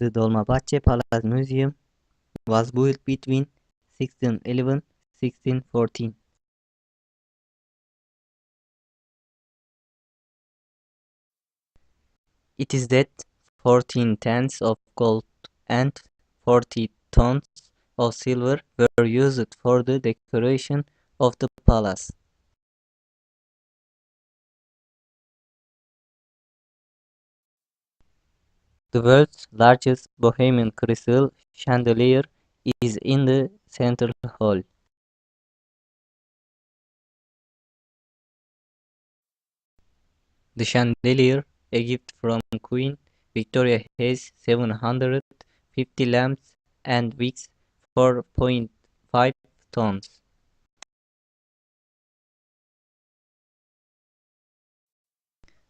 The Dolmabahce Palace Museum was built between 1611 1614. It is that 14 tons of gold and 40 tons of silver were used for the decoration of the palace. The world's largest Bohemian crystal chandelier is in the central hall. The chandelier, a gift from Queen Victoria, has 750 lamps and weighs 4.5 tons.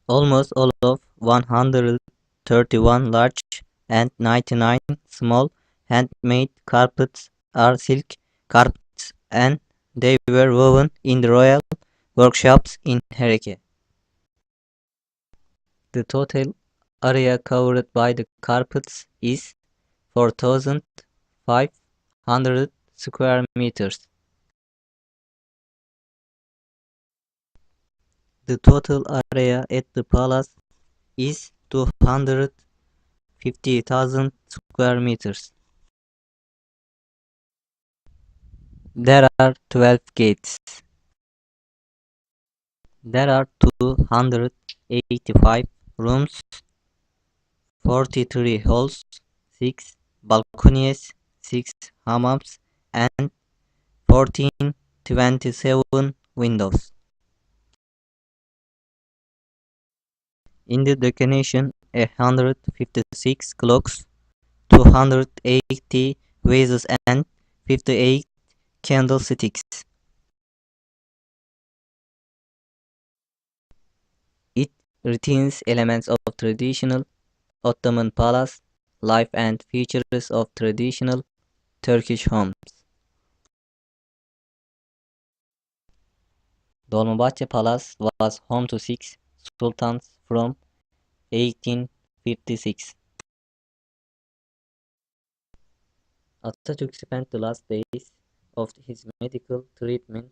Almost all of 131 large and 99 small handmade carpets are silk carpets and they were woven in the royal workshops in Hereke. The total area covered by the carpets is 4,500 square meters. The total area at the palace is 250,000 square meters. There are 12 gates. There are 285 rooms, 43 halls, 6 balconies, 6 hammams, and 1427 windows. In the decoration, 156 clocks, 280 vases, and 58 candlesticks. It retains elements of traditional Ottoman palace life and features of traditional Turkish homes. Dolmabahce Palace was home to six sultans from 1856. Atatürk spent the last days of his medical treatment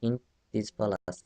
in this palace.